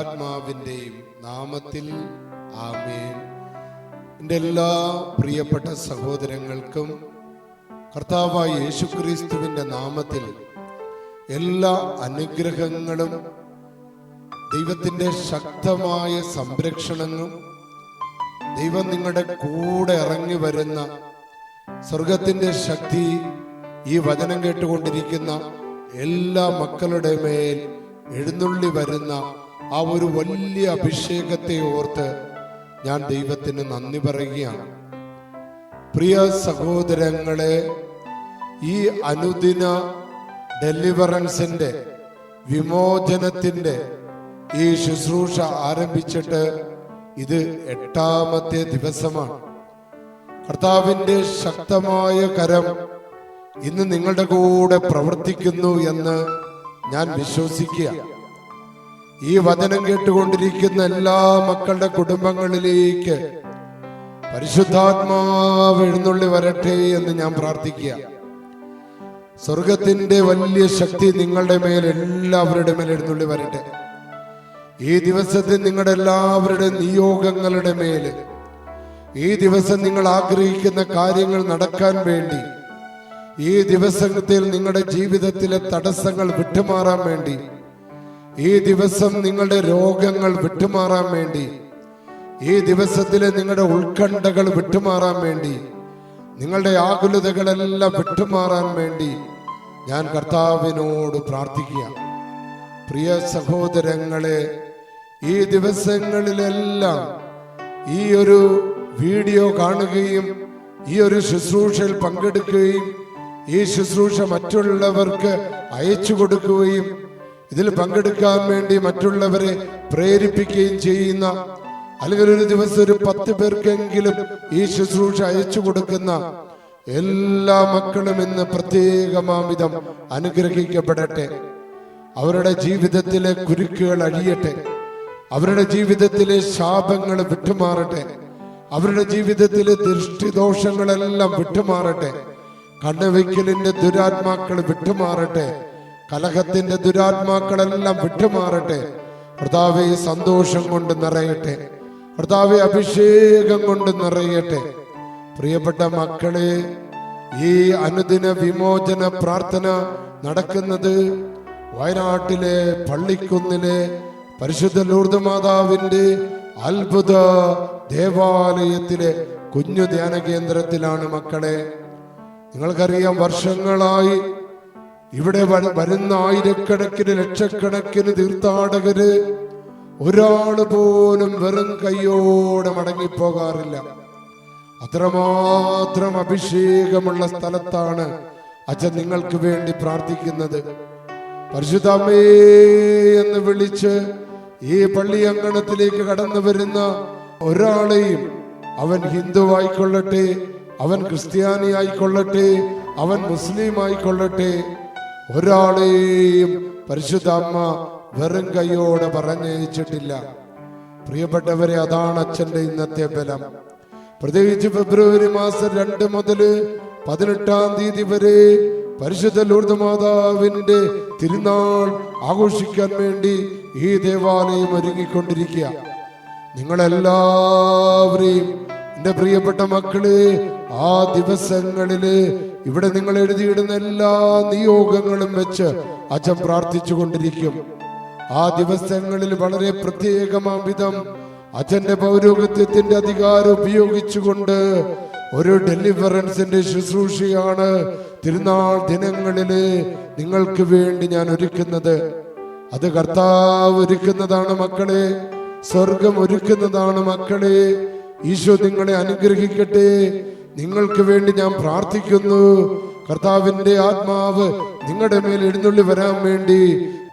പരിശുദ്ധാത്മാവിന്റെയും നാമത്തിൽ ആമേൻ. എന്റെ എല്ലാ പ്രിയപ്പെട്ട സഹോദരങ്ങൾക്കും കർത്താവായ യേശുക്രിസ്തുവിന്റെ നാമത്തിൽ എല്ലാ അനുഗ്രഹങ്ങളും ദൈവത്തിന്റെ ശക്തമായ സംരക്ഷണങ്ങളും ദൈവം നിങ്ങളുടെ കൂടെ ഇറങ്ങി വരുന്ന സ്വർഗത്തിന്റെ ശക്തി ഈ വചനം കേട്ടുകൊണ്ടിരിക്കുന്ന എല്ലാ മക്കളുടെ മേൽ എഴുന്നള്ളി വരുന്ന ആ ഒരു വലിയ അഭിഷേകത്തെ ഓർത്ത് ഞാൻ ദൈവത്തിന് നന്ദി പറയുകയാണ്. പ്രിയ സഹോദരങ്ങളെ ഈ അനുദിന ഡെലിവറൻസിന്റെ വിമോചനത്തിന്റെ ഈ ശുശ്രൂഷ ആരംഭിച്ചിട്ട് ഇത് എട്ടാമത്തെ ദിവസമാണ്. കർത്താവിന്റെ ശക്തമായ കരം ഇന്ന് നിങ്ങളുടെ കൂടെ പ്രവർത്തിക്കുന്നു എന്ന് ഞാൻ വിശ്വസിക്കുക ഈ വചനം കേട്ടുകൊണ്ടിരിക്കുന്ന എല്ലാ മക്കളുടെ കുടുംബങ്ങളിലേക്ക് പരിശുദ്ധാത്മാവ് എഴുന്നള്ളി വരട്ടെ എന്ന് ഞാൻ പ്രാർത്ഥിക്കുക. സ്വർഗത്തിന്റെ വലിയ ശക്തി നിങ്ങളുടെ മേൽ എല്ലാവരുടെ മേൽ എഴുന്നള്ളി വരട്ടെ. ഈ ദിവസത്തിൽ നിങ്ങളുടെ എല്ലാവരുടെ നിയോഗങ്ങളുടെ മേൽ ഈ ദിവസം നിങ്ങൾ ആഗ്രഹിക്കുന്ന കാര്യങ്ങൾ നടക്കാൻ വേണ്ടി ഈ ദിവസത്തിൽ നിങ്ങളുടെ ജീവിതത്തിലെ തടസ്സങ്ങൾ വിട്ടുമാറാൻ വേണ്ടി ഈ ദിവസം നിങ്ങളുടെ രോഗങ്ങൾ വിട്ടുമാറാൻ വേണ്ടി ഈ ദിവസത്തിലെ നിങ്ങളുടെ ഉത്കണ്ഠകൾ വിട്ടുമാറാൻ വേണ്ടി നിങ്ങളുടെ ആകുലതകളെല്ലാം വിട്ടുമാറാൻ വേണ്ടി ഞാൻ കർത്താവിനോട് പ്രാർത്ഥിക്കുക. പ്രിയ സഹോദരങ്ങളെ ഈ ദിവസങ്ങളിലെല്ലാം ഈ ഒരു വീഡിയോ കാണുകയും ഈ ഒരു ശുശ്രൂഷയിൽ പങ്കെടുക്കുകയും ഈ ശുശ്രൂഷ മറ്റുള്ളവർക്ക് അയച്ചു കൊടുക്കുകയും ഇതിൽ പങ്കെടുക്കാൻ വേണ്ടി മറ്റുള്ളവരെ പ്രേരിപ്പിക്കുകയും ചെയ്യുന്ന അല്ലെങ്കിൽ ഒരു ദിവസം ഒരു പത്ത് പേർക്കെങ്കിലും ഈ ശുശ്രൂഷ അയച്ചു കൊടുക്കുന്ന എല്ലാ മക്കളും ഇന്ന് പ്രത്യേകമാവിധം അനുഗ്രഹിക്കപ്പെടട്ടെ. അവരുടെ ജീവിതത്തിലെ കുരുക്കുകൾ അഴിയട്ടെ. അവരുടെ ജീവിതത്തിലെ ശാപങ്ങൾ വിട്ടുമാറട്ടെ. അവരുടെ ജീവിതത്തിലെ ദൃഷ്ടിദോഷങ്ങളെല്ലാം വിട്ടുമാറട്ടെ. കണ്ണുവയ്ക്കലിന്റെ ദുരാത്മാക്കൾ വിട്ടുമാറട്ടെ. കലഹത്തിന്റെ ദുരാത്മാക്കളെല്ലാം വിട്ടുമാറട്ടെ. കർത്താവെ സന്തോഷം കൊണ്ട് നിറയട്ടെ. കർത്താവെ അഭിഷേകം കൊണ്ട് നിറയട്ടെ. പ്രിയപ്പെട്ട മക്കളെ ഈ അനുദിന വിമോചന പ്രാർത്ഥന നടക്കുന്നത് വയനാട്ടിലെ പള്ളിക്കുന്നിലെ പരിശുദ്ധ ലൂർദ് മാതാവിന്റെ അത്ഭുത ദേവാലയത്തിലെ കുഞ്ഞു ധ്യാന കേന്ദ്രത്തിലാണ് മക്കളെ. നിങ്ങൾക്കറിയാം വർഷങ്ങളായി ഇവിടെ വരുന്ന ആയിരക്കണക്കിന് ലക്ഷക്കണക്കിന് തീർത്ഥാടകര് ഒരാൾ പോലും വെറും കൈയോടെ മടങ്ങിപ്പോകാറില്ല. അത്രമാത്രം അഭിഷേകമുള്ള സ്ഥലത്താണ് അച്ഛൻ നിങ്ങൾക്ക് വേണ്ടി പ്രാർത്ഥിക്കുന്നത്. പരിശുദ്ധമേ എന്ന് വിളിച്ച് ഈ പള്ളി അങ്കണത്തിലേക്ക് കടന്നു വരുന്ന ഒരാളെയും അവൻ ഹിന്ദു ആയിക്കൊള്ളട്ടെ അവൻ ക്രിസ്ത്യാനി ആയിക്കൊള്ളട്ടെ അവൻ മുസ്ലിം ആയിക്കൊള്ളട്ടെ ഒരാളെയും പരിശുദ്ധ അമ്മ വെറും കൈയോടെ പറഞ്ഞയച്ചിട്ടില്ല. പ്രിയപ്പെട്ടവരെ അതാണ് അച്ഛന്റെ ഇന്നത്തെ ബലം. പ്രത്യേകിച്ച് ഫെബ്രുവരി മാസം രണ്ട് മുതൽ പതിനെട്ടാം തീയതി വരെ പരിശുദ്ധ ലൂർദ് മാതാവിന്റെ തിരുനാൾ ആഘോഷിക്കാൻ വേണ്ടി ഈ ദേവാലയം ഒരുങ്ങിക്കൊണ്ടിരിക്കുക. നിങ്ങളെല്ലാവരെയും എന്റെ പ്രിയപ്പെട്ട മക്കൾ ആ ദിവസങ്ങളിൽ ഇവിടെ നിങ്ങൾ എഴുതിയിടുന്ന എല്ലാ നിയോഗങ്ങളും വെച്ച് അച്ഛൻ പ്രാർത്ഥിച്ചു കൊണ്ടിരിക്കും ആ ദിവസങ്ങളിൽ വളരെ പ്രത്യേകമാം വിധം അച്ഛന്റെ പൗരോഗത്യത്തിന്റെ അധികാരം ഉപയോഗിച്ചുകൊണ്ട് ഒരു ഡെലിവറൻസിന്റെ ശുശ്രൂഷയാണ് തിരുനാൾ ദിനങ്ങളിൽ നിങ്ങൾക്ക് വേണ്ടി ഞാൻ ഒരുക്കുന്നത്. അത് കർത്താവ് ഒരുക്കുന്നതാണ് മക്കളെ സ്വർഗം ഒരുക്കുന്നതാണ് മക്കളെ. ഈശോ നിങ്ങളെ അനുഗ്രഹിക്കട്ടെ. നിങ്ങൾക്ക് വേണ്ടി ഞാൻ പ്രാർത്ഥിക്കുന്നു. കർത്താവിന്റെ ആത്മാവ് നിങ്ങളുടെ മേൽ എഴുന്നള്ളി വരാൻ വേണ്ടി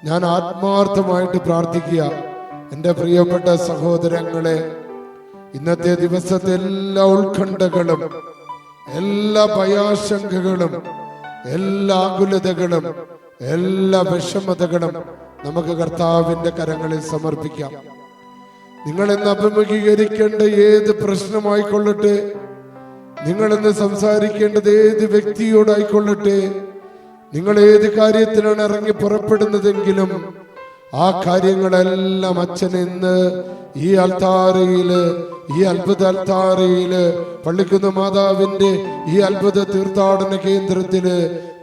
ഞാൻ ആത്മാർത്ഥമായിട്ട് പ്രാർത്ഥിക്കുക. എന്റെ പ്രിയപ്പെട്ട സഹോദരങ്ങളെ ഇന്നത്തെ ദിവസത്തെ എല്ലാ ഉത്കണ്ഠകളും എല്ലാ ഭയാശങ്കകളും എല്ലാ ആകുലതകളും എല്ലാ വിഷമതകളും നമുക്ക് കർത്താവിന്റെ കരങ്ങളിൽ സമർപ്പിക്കാം. നിങ്ങൾ ഇന്ന് അഭിമുഖീകരിക്കേണ്ട ഏത് പ്രശ്നമായിക്കൊള്ളട്ടെ? നിങ്ങൾ ഇന്ന് സംസാരിക്കേണ്ടത് ഏത് വ്യക്തിയോടായിക്കൊള്ളട്ടെ? നിങ്ങൾ ഏത് കാര്യത്തിലാണ് ഇറങ്ങി പുറപ്പെടുന്നതെങ്കിലും ആ കാര്യങ്ങളെല്ലാം അച്ഛൻ ഇന്ന് ഈ അൽത്താരയിൽ ഈ അത്ഭുത അൽത്താരയിൽ പള്ളിക്കുന്ന മാതാവിന്റെ ഈ അത്ഭുത തീർത്ഥാടന കേന്ദ്രത്തിൽ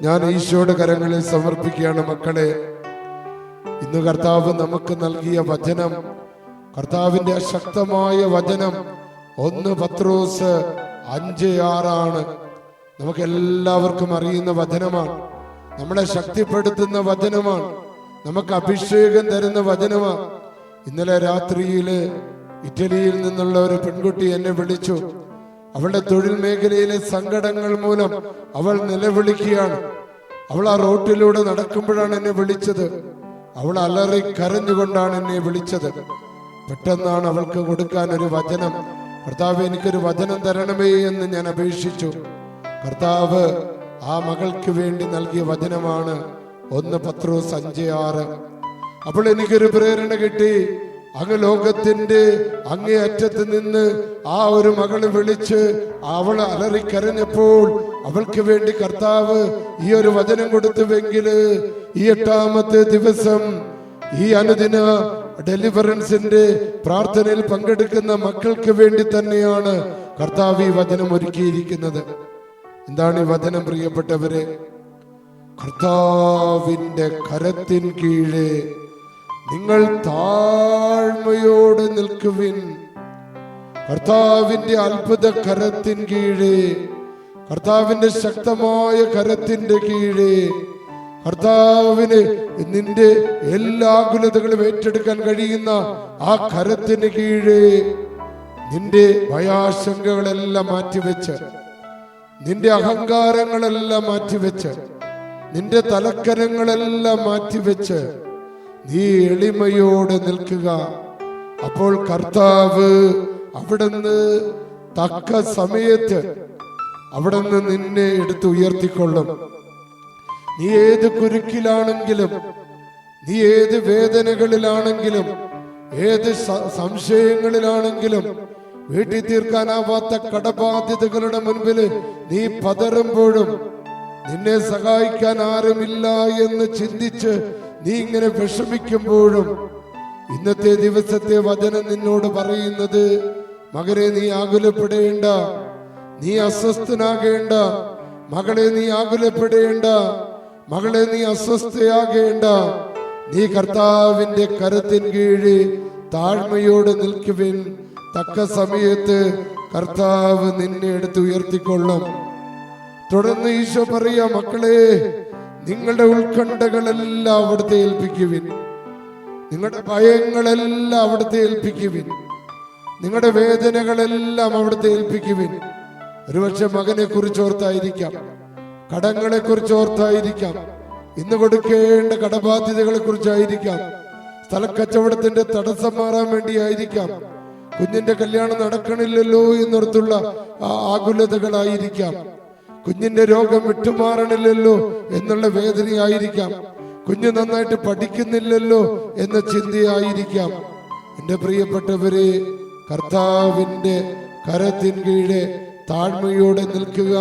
ഞാൻ ഈശോയുടെ കരങ്ങളിൽ സമർപ്പിക്കുകയാണ് മക്കളെ. ഇന്ന് കർത്താവ് നമുക്ക് നൽകിയ വചനം കർത്താവിന്റെ ശക്തമായ വചനം ഒന്ന് പത്രോസ് അഞ്ച് ആറാണ്. നമുക്ക് എല്ലാവർക്കും അറിയുന്ന വചനമാണ്. നമ്മളെ ശക്തിപ്പെടുത്തുന്ന വചനമാണ്. നമുക്ക് അഭിഷേകം തരുന്ന വചനമാണ്. ഇന്നലെ രാത്രിയിൽ ഇറ്റലിയിൽ നിന്നുള്ള ഒരു പെൺകുട്ടി എന്നെ വിളിച്ചു. അവളുടെ തൊഴിൽ മേഖലയിലെ സങ്കടങ്ങൾ മൂലം അവൾ നിലവിളിക്കുകയാണ്. അവൾ ആ റോട്ടിലൂടെ നടക്കുമ്പോഴാണ് എന്നെ വിളിച്ചത്. അവൾ അലറി കരഞ്ഞുകൊണ്ടാണ് എന്നെ വിളിച്ചത്. പെട്ടെന്നാണ് അവൾക്ക് കൊടുക്കാൻ ഒരു വചനം. കർത്താവ് എനിക്കൊരു വചനം തരണമേ എന്ന് ഞാൻ അപേക്ഷിച്ചു. കർത്താവ് ആ മകൾക്ക് വേണ്ടി നൽകിയ വചനമാണ് ഒന്ന് പത്രോസ് അഞ്ച് അപ്പോൾ എനിക്കൊരു പ്രേരണ കിട്ടി. അങ്ങ് ലോകത്തിന്റെ അങ്ങേ അറ്റത്ത് നിന്ന് ആ ഒരു മകൾ വിളിച്ച് അവൾ അലറിക്കരഞ്ഞപ്പോൾ അവൾക്ക് വേണ്ടി കർത്താവ് ഈ ഒരു വചനം കൊടുത്തുവെങ്കിൽ ഈ എട്ടാമത്തെ ദിവസം ഈ അനുദിന ഡെലിവറൻസിന്റെ പ്രാർത്ഥനയിൽ പങ്കെടുക്കുന്ന മക്കൾക്ക് വേണ്ടി തന്നെയാണ് കർത്താവ് ഈ വചനം ഒരുക്കിയിരിക്കുന്നത്. എന്താണ് ഈ വചനം പ്രിയപ്പെട്ടവരെ? കർത്താവിന്റെ കരത്തിൻ കീഴെ നിങ്ങൾ താഴ്മയോടെ നിൽക്കുവിൻ. കർത്താവിന്റെ അത്ഭുത കരത്തിൻ കീഴെ കർത്താവിന്റെ ശക്തമായ കരത്തിന്റെ കീഴെ കർത്താവിന് നിന്റെ എല്ലാ ഗുണതകളും ഏറ്റെടുക്കാൻ കഴിയുന്ന ആ കരത്തിന് കീഴേ നിന്റെ ഭയാശങ്കകളെല്ലാം മാറ്റിവെച്ച് നിന്റെ അഹങ്കാരങ്ങളെല്ലാം മാറ്റിവെച്ച് നിന്റെ തലക്കരങ്ങളെല്ലാം മാറ്റിവെച്ച് നീ എളിമയോടെ നിൽക്കുക. അപ്പോൾ കർത്താവ് അവിടുന്ന് തക്ക സമയത്ത് അവിടുന്ന് നിന്നെ എടുത്ത് ഉയർത്തിക്കൊള്ളും നീ ഏത് കുരുക്കിലാണെങ്കിലും നീ ഏത് വേദനകളിലാണെങ്കിലും ഏത് സംശയങ്ങളിലാണെങ്കിലും വീട്ടിൽ തീർക്കാനാവാത്ത കടബാധ്യതകളുടെ മുൻപിൽ നീ പതറുമ്പോഴും നിന്നെ സഹായിക്കാൻ ആരുമില്ല എന്ന് ചിന്തിച്ച് നീ ഇങ്ങനെ വിഷമിക്കുമ്പോഴും ഇന്നത്തെ ദിവസത്തെ വചനം നിന്നോട് പറയുന്നത് മകനെ നീ ആകുലപ്പെടേണ്ട. നീ അസ്വസ്ഥനാകേണ്ട. മകളെ നീ ആകുലപ്പെടേണ്ട. മകളെ നീ അസ്വസ്ഥയാകേണ്ട. നീ കർത്താവിന്റെ കരത്തിൻ കീഴിൽ താഴ്മയോടെ നിൽക്കുവിൻ. തക്ക സമയത്ത് കർത്താവ് നിന്നെ എടുത്ത് ഉയർത്തിക്കൊള്ളും. തുടർന്ന് ഈശോ പറയാ മക്കളെ നിങ്ങളുടെ ഉത്കണ്ഠകളെല്ലാം അവിടുത്തെ ഏൽപ്പിക്കുവിൻ. നിങ്ങളുടെ ഭയങ്ങളെല്ലാം അവിടുത്തെ ഏൽപ്പിക്കുവിൻ. നിങ്ങളുടെ വേദനകളെല്ലാം അവിടുത്തെ ഏൽപ്പിക്കുവിൻ. ഒരുപക്ഷെ മകനെ കുറിച്ച് ഓർത്തായിരിക്കാം. കടങ്ങളെ കുറിച്ച് ഓർത്തായിരിക്കാം ഇന്ന് കൊടുക്കേണ്ട കടബാധ്യതകളെ കുറിച്ചായിരിക്കാം സ്ഥലക്കച്ചവടത്തിന്റെ തടസ്സം മാറാൻ വേണ്ടിയായിരിക്കാം. കുഞ്ഞിന്റെ കല്യാണം നടക്കണില്ലല്ലോ എന്നോർത്തുള്ള ആ ആകുലതകളായിരിക്കാം. കുഞ്ഞിന്റെ രോഗം വിട്ടുമാറണില്ലല്ലോ എന്നുള്ള വേദനയായിരിക്കാം. കുഞ്ഞ് നന്നായിട്ട് പഠിക്കുന്നില്ലല്ലോ എന്ന ചിന്തയായിരിക്കാം. എന്റെ പ്രിയപ്പെട്ടവരെ കർത്താവിന്റെ കരത്തിൻ കീഴെ താഴ്മയോടെ നിൽക്കുക.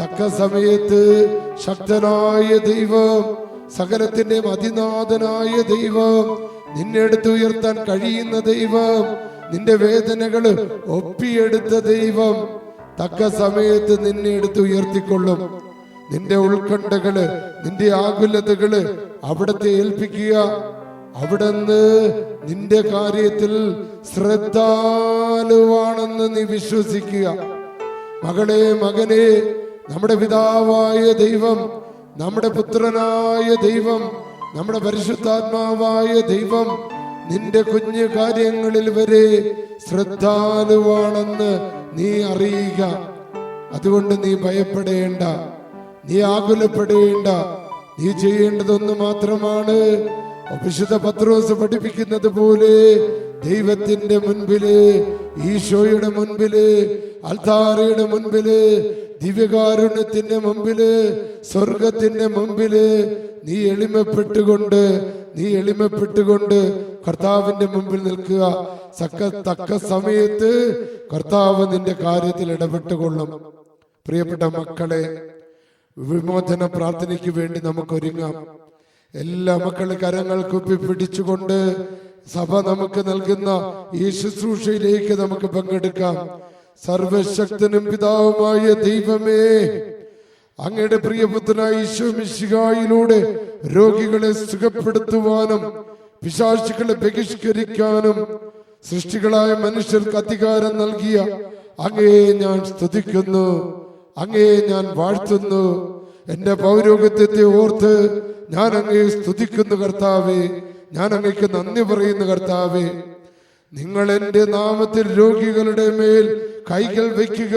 തക്ക സമയത്ത് ശക്തനായ ദൈവം സകലത്തിന്റെ അതിനാഥനായ ദൈവം നിന്നെ ഉയർത്താൻ കഴിയുന്ന ദൈവം നിന്റെ വേദനകൾ ഒപ്പിയെടുത്ത ദൈവം തക്ക സമയത്ത് നിന്നെ എടുത്ത് ഉയർത്തിക്കൊള്ളും. നിന്റെ ഉത്കണ്ഠകൾ നിന്റെ ആകുലതകൾ അവിടത്തെ ഏൽപ്പിക്കുക. അവിടുന്ന് നിന്റെ കാര്യത്തിൽ ശ്രദ്ധാലുവാണെന്ന് നീ വിശ്വസിക്കുക. മകളെ മകനെ നമ്മുടെ പിതാവായ ദൈവം നമ്മുടെ പുത്രനായ ദൈവം നമ്മുടെ പരിശുദ്ധാത്മാവായ ദൈവം നിന്റെ കുഞ്ഞു കാര്യങ്ങളിൽ വരെ ശ്രദ്ധാലുവാണെന്ന് നീ അറിയുക. അതുകൊണ്ട് നീ ഭയപ്പെടേണ്ട. നീ ആകുലപ്പെടേണ്ട. നീ ചെയ്യേണ്ടതൊന്ന് മാത്രമാണ്. വിശുദ്ധ പത്രോസ് പഠിപ്പിക്കുന്നത് പോലെ ദൈവത്തിന്റെ മുൻപിൽ ഈശോയുടെ മുൻപിൽ അൽത്താരയുടെ മുൻപിൽ ദിവ്യകാരുണ്യത്തിന്റെ മുമ്പിൽ സ്വർഗത്തിന്റെ മുമ്പിൽ നീ എളിമപ്പെട്ടുകൊണ്ട് നീ എളിമപ്പെട്ടുകൊണ്ട് കർത്താവിന്റെ മുമ്പിൽ നിൽക്കുക. സക്ക തക്ക സമയത്ത് കർത്താവ് നിന്റെ കാര്യത്തിൽ ഇടപെട്ടുകൊള്ളും. പ്രിയപ്പെട്ട മക്കളെ വിമോചന പ്രാർത്ഥനയ്ക്ക് വേണ്ടി നമുക്ക് ഒരുങ്ങാം എല്ലാ മക്കളും കരങ്ങൾ കുപ്പി പിടിച്ചുകൊണ്ട് സഭ നമുക്ക് നൽകുന്ന ഈ ശുശ്രൂഷയിലേക്ക് നമുക്ക് പങ്കെടുക്കാം. സർവശക്തനും പിതാവുമായ ദൈവമേ അങ്ങയുടെ പ്രിയപുത്രനായ ഈശോ മിശിഹായിലൂടെ രോഗികളെ സുഖപ്പെടുത്തുവാനും പിശാശുക്കളെ ബഹിഷ്കരിക്കാനും സൃഷ്ടികളായ മനുഷ്യർക്ക് അധികാരം നൽകിയ അങ്ങയെ ഞാൻ സ്തുതിക്കുന്നു അങ്ങയെ ഞാൻ വാഴ്ത്തുന്നു. എന്റെ പൗരോഗത്യത്തെ ഓർത്ത് ഞാൻ അങ്ങയെ സ്തുതിക്കുന്നു കർത്താവേ ഞാൻ അങ്ങയ്ക്ക് നന്ദി പറയുന്നു കർത്താവേ. നിങ്ങൾ എന്റെ നാമത്തിൽ രോഗികളുടെ മേൽ കൈകൾ വയ്ക്കുക.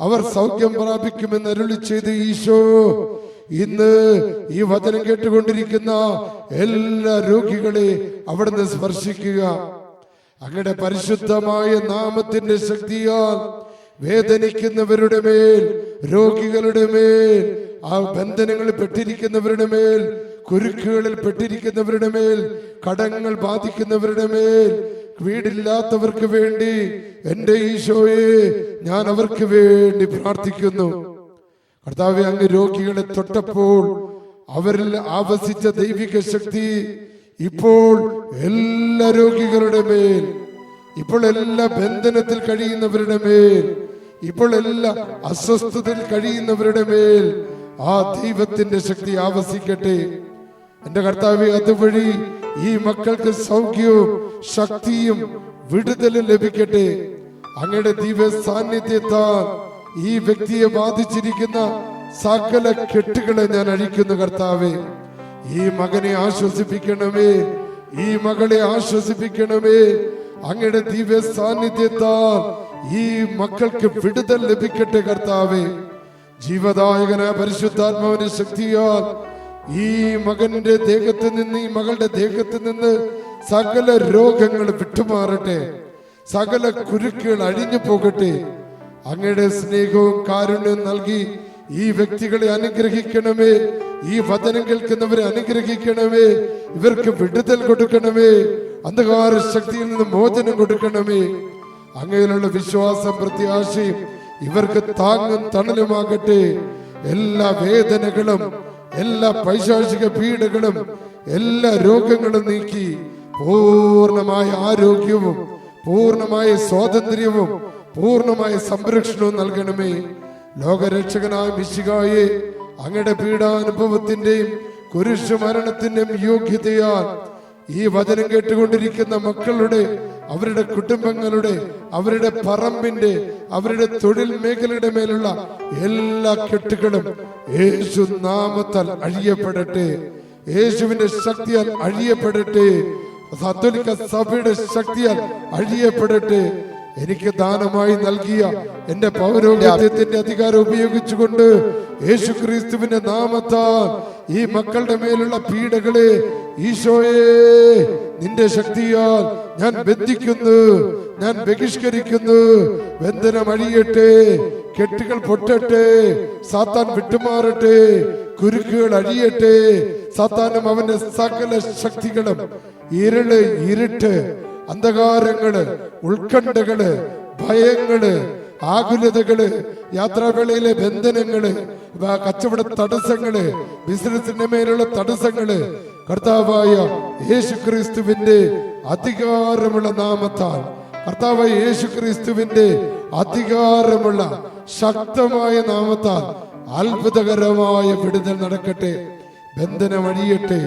അവർ സൗഖ്യം പ്രാപിക്കുമെന്ന് അരുളി ചെയ്ത് ഈശോ ഇന്ന് ഈ വചനം കേട്ടുകൊണ്ടിരിക്കുന്ന എല്ലാ രോഗികളെ അവിടുന്ന് സ്പർശിക്കുക. അങ്ങയുടെ പരിശുദ്ധമായ നാമത്തിന്റെ ശക്തിയാൽ വേദനിക്കുന്നവരുടെ മേൽ രോഗികളുടെ മേൽ ആ ബന്ധനങ്ങളിൽ പെട്ടിരിക്കുന്നവരുടെ മേൽ കുരുക്കുകളിൽ പെട്ടിരിക്കുന്നവരുടെ മേൽ കടങ്ങൾ ബാധിക്കുന്നവരുടെ മേൽ വീടില്ലാത്തവർക്ക് വേണ്ടി എന്റെ ഈശോയെ ഞാൻ അവർക്ക് വേണ്ടി പ്രാർത്ഥിക്കുന്നു. കർത്താവ് അങ്ങ് രോഗികളെ തൊട്ടപ്പോൾ അവരിൽ ആവസിച്ച ദൈവിക ശക്തി ഇപ്പോൾ എല്ലാ രോഗികളുടെ മേൽ ഇപ്പോൾ എല്ലാ ബന്ധനത്തിൽ കഴിയുന്നവരുടെ മേൽ ഇപ്പോൾ എല്ലാ അസ്വസ്ഥതയിൽ കഴിയുന്നവരുടെ മേൽ ആ ദൈവത്തിന്റെ ശക്തി ആവസിക്കട്ടെ. എന്റെ കർത്താവ് അതുവഴി ഈ മക്കൾക്ക് സൗഖ്യവും ശക്തിയും വിടുതലും ലഭിക്കട്ടെ. അങ്ങയുടെ ദിവ്യ സാന്നിധ്യത്താൽ ഈ വ്യക്തിയെ ബാധിച്ചിരിക്കുന്ന സകല കെട്ടുകളെ ഞാൻ അഴിക്കുന്നു കർത്താവെ. ഈ മകനെ ആശ്വസിപ്പിക്കണമേ ഈ മകളെ ആശ്വസിപ്പിക്കണമേ. അങ്ങയുടെ ദിവ്യ സാന്നിധ്യത്താൽ ഈ മക്കൾക്ക് വിടുതൽ ലഭിക്കട്ടെ കർത്താവെ. ജീവദായകന പരിശുദ്ധാത്മാവിന്റെ ശക്തിയാൽ ഈ മകന്റെ ദേഹത്ത് നിന്ന് ഈ മകളുടെ ദേഹത്ത് നിന്ന് സകല രോഗങ്ങൾ വിട്ടുമാറട്ടെ. സകല കുരുക്കുകൾ അഴിഞ്ഞു പോകട്ടെ. അങ്ങയുടെ സ്നേഹവും കാരുണ്യവും നൽകി ഈ വ്യക്തികളെ അനുഗ്രഹിക്കണമേ. ഈ വചനം കേൾക്കുന്നവരെ അനുഗ്രഹിക്കണമേ. ഇവർക്ക് വിടുതൽ കൊടുക്കണമേ. അന്ധകാര ശക്തിയിൽ നിന്ന് മോചനം കൊടുക്കണമേ. അങ്ങനെയുള്ള വിശ്വാസം പ്രത്യാശയും ഇവർക്ക് താങ്ങും തണലുമാകട്ടെ. എല്ലാ വേദനകളും എല്ലാ പൈശാചിക പീഡകളും എല്ലാ രോഗങ്ങളും നീക്കി പൂർണമായ ആരോഗ്യവും പൂർണമായ സ്വാതന്ത്ര്യവും പൂർണമായ സംരക്ഷണവും നൽകണമേ. ലോകരക്ഷകനായ മിശികായെ അങ്ങയുടെ പീഡാനുഭവത്തിന്റെയും കുരിശു മരണത്തിന്റെയും യോഗ്യതയാൽ ഈ വചനം കേട്ടുകൊണ്ടിരിക്കുന്ന മക്കളുടെ അവരുടെ കുടുംബങ്ങളുടെ അവരുടെ പറമ്പിന്റെ അവരുടെ തൊഴിൽ മേഖലയുടെ മേലുള്ള എല്ലാ കെട്ടുകളും യേശു നാമത്താൽ അഴിയപ്പെടട്ടെ. യേശുവിന്റെ ശക്തിയാൽ അഴിയപ്പെടട്ടെ. കത്തോലിക്ക സഭയുടെ ശക്തിയാൽ അഴിയപ്പെടട്ടെ. എനിക്ക് ദാനമായി നൽകിയ എന്റെ പൗരോഹിത്യത്തിന്റെ അധികാരം ഉപയോഗിച്ചുകൊണ്ട് യേശു ക്രിസ്തുവിന്റെ നാമത്താൽ ഈ മക്കളുടെ മേലുള്ള പീഡകളെ ഈശോയെ നിന്റെ ശക്തിയാൽ ഞാൻ ബന്ധിക്കുന്നു ഞാൻ ബഹിഷ്കരിക്കുന്നു. ബന്ധനം അഴിയട്ടെ കെട്ടുകൾ പൊട്ടട്ടെ സാത്താൻ വിട്ടുമാറട്ടെ കുരുക്കുകൾ അഴിയട്ടെ സാത്താനും അവന്റെ സകല ശക്തികളും ഇരുൾ ഇരുട്ട് അന്ധകാരങ്ങൾ ഉത്കണ്ഠകൾ ഭയങ്ങൾ ആകുലതകൾ യാത്രാവേളയിലെ ബന്ധനങ്ങൾ കച്ചവട തടസ്സങ്ങൾ ബിസിനസിന്റെ മേലുള്ള തടസ്സങ്ങൾ കർത്താവായ യേശു ക്രിസ്തുവിന്റെ അധികാരമുള്ള നാമത്താൽ കർത്താവായ യേശു ക്രിസ്തുവിന്റെ അധികാരമുള്ള ശക്തമായ നാമത്താൽ അത്ഭുതകരമായ വിടുതൽ നടക്കട്ടെ ബന്ധനം അഴിയട്ടെ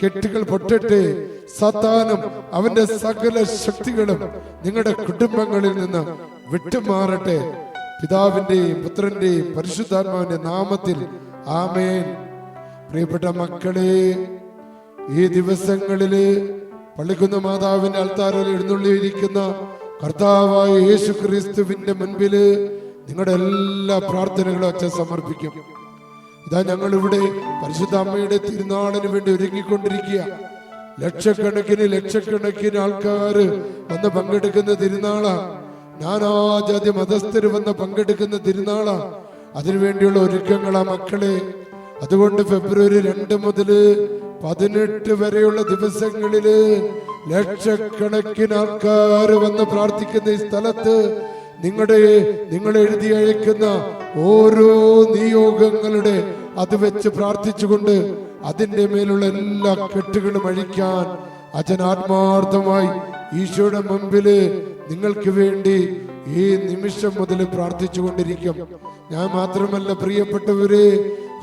കെട്ടുകൾ പൊട്ടട്ടെ സത്താനും അവന്റെ സകല ശക്തികളും നിങ്ങളുടെ കുടുംബങ്ങളിൽ നിന്ന് വിട്ടുമാറട്ടെ. പിതാവിന്റെയും പുത്രന്റെയും പരിശുദ്ധാത്മാവിന്റെ നാമത്തിൽ ആമേൻ. പ്രിയപ്പെട്ട മക്കളെ ഈ ദിവസങ്ങളിൽ പള്ളിക്കുന്ന മാതാവിന്റെ അൾത്താറിൽ എഴുന്നള്ളിയിരിക്കുന്ന കർത്താവായ യേശു ക്രിസ്തുവിന്റെ മുൻപിൽ നിങ്ങളുടെ എല്ലാ പ്രാർത്ഥനകളും അച്ഛൻ സമർപ്പിക്കും. ഇതാ ഞങ്ങൾ ഇവിടെ പരിശുദ്ധ അമ്മയുടെ തിരുനാളിന് വേണ്ടി ഒരുങ്ങിക്കൊണ്ടിരിക്കുക. ലക്ഷക്കണക്കിന് ലക്ഷക്കണക്കിന് ആൾക്കാർ വന്ന് പങ്കെടുക്കുന്ന തിരുനാളാ. നാനാജാതി മതസ്ഥർ വന്ന് പങ്കെടുക്കുന്ന തിരുനാളാ. അതിനുവേണ്ടിയുള്ള ഒരുക്കങ്ങളാ മക്കളെ. അതുകൊണ്ട് ഫെബ്രുവരി രണ്ട് മുതൽ പതിനെട്ട് വരെയുള്ള ദിവസങ്ങളിൽ ലക്ഷക്കണക്കിന് ആൾക്കാർ വന്ന് പ്രാർത്ഥിക്കുന്ന ഈ സ്ഥലത്ത് നിങ്ങളുടെ നിങ്ങൾ എഴുതി അയക്കുന്ന ഓരോ നിയോഗങ്ങളുടെ അത് വെച്ച് പ്രാർത്ഥിച്ചുകൊണ്ട് അതിന്റെ മേലുള്ള എല്ലാ കെട്ടുകളും അഴിക്കാൻ അച്ഛൻ ആത്മാർത്ഥമായി ഈശോയുടെ മുമ്പിൽ നിങ്ങൾക്ക് വേണ്ടി ഈ നിമിഷം മുതൽ പ്രാർത്ഥിച്ചു കൊണ്ടിരിക്കും ഞാൻ മാത്രമല്ല പ്രിയപ്പെട്ടവരെ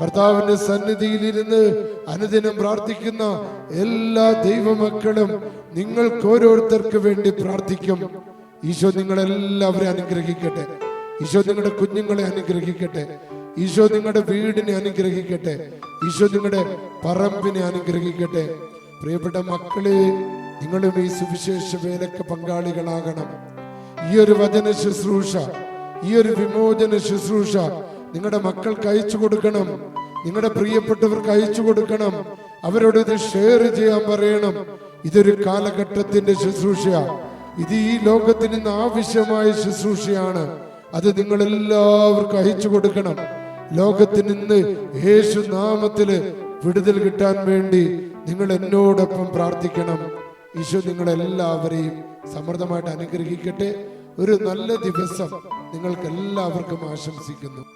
കർത്താവിന്റെ സന്നിധിയിലിരുന്ന് അനുദിനം പ്രാർത്ഥിക്കുന്ന എല്ലാ ദൈവമക്കളും നിങ്ങൾക്ക് ഓരോരുത്തർക്ക് വേണ്ടി പ്രാർത്ഥിക്കും. ഈശോ നിങ്ങളെല്ലാവരെയും അനുഗ്രഹിക്കട്ടെ. ഈശോ നിങ്ങളുടെ കുഞ്ഞുങ്ങളെ അനുഗ്രഹിക്കട്ടെ. ഈശോ നിങ്ങളുടെ വീടിനെ അനുഗ്രഹിക്കട്ടെ. ഈശോ നിങ്ങളുടെ പറമ്പിനെ അനുഗ്രഹിക്കട്ടെ. പ്രിയപ്പെട്ട മക്കളെ നിങ്ങളും ഈ സുവിശേഷ വേലക്ക് പങ്കാളികളാകണം. ഈ ഒരു വചന ശുശ്രൂഷ ഈ ഒരു വിമോചന ശുശ്രൂഷ നിങ്ങളുടെ മക്കൾക്ക് അയച്ചു കൊടുക്കണം. നിങ്ങളുടെ പ്രിയപ്പെട്ടവർക്ക് അയച്ചു കൊടുക്കണം. അവരോട് ഇത് ഷെയർ ചെയ്യാൻ പറയണം. ഇതൊരു കാലഘട്ടത്തിന്റെ ശുശ്രൂഷ ഇത് ഈ ലോകത്തിന് ഇന്ന് ആവശ്യമായ ശുശ്രൂഷയാണ്. അത് നിങ്ങൾ എല്ലാവർക്കും അയച്ചു കൊടുക്കണം. ലോകത്തിന് ഇന്ന് യേശു നാമത്തിൽ വിടുതൽ കിട്ടാൻ വേണ്ടി നിങ്ങൾ എന്നോടൊപ്പം പ്രാർത്ഥിക്കണം. ഈശോ നിങ്ങളെല്ലാവരെയും സമൃദ്ധമായിട്ട് അനുഗ്രഹിക്കട്ടെ. ഒരു നല്ല ദിവസം നിങ്ങൾക്ക് എല്ലാവർക്കും ആശംസിക്കുന്നു.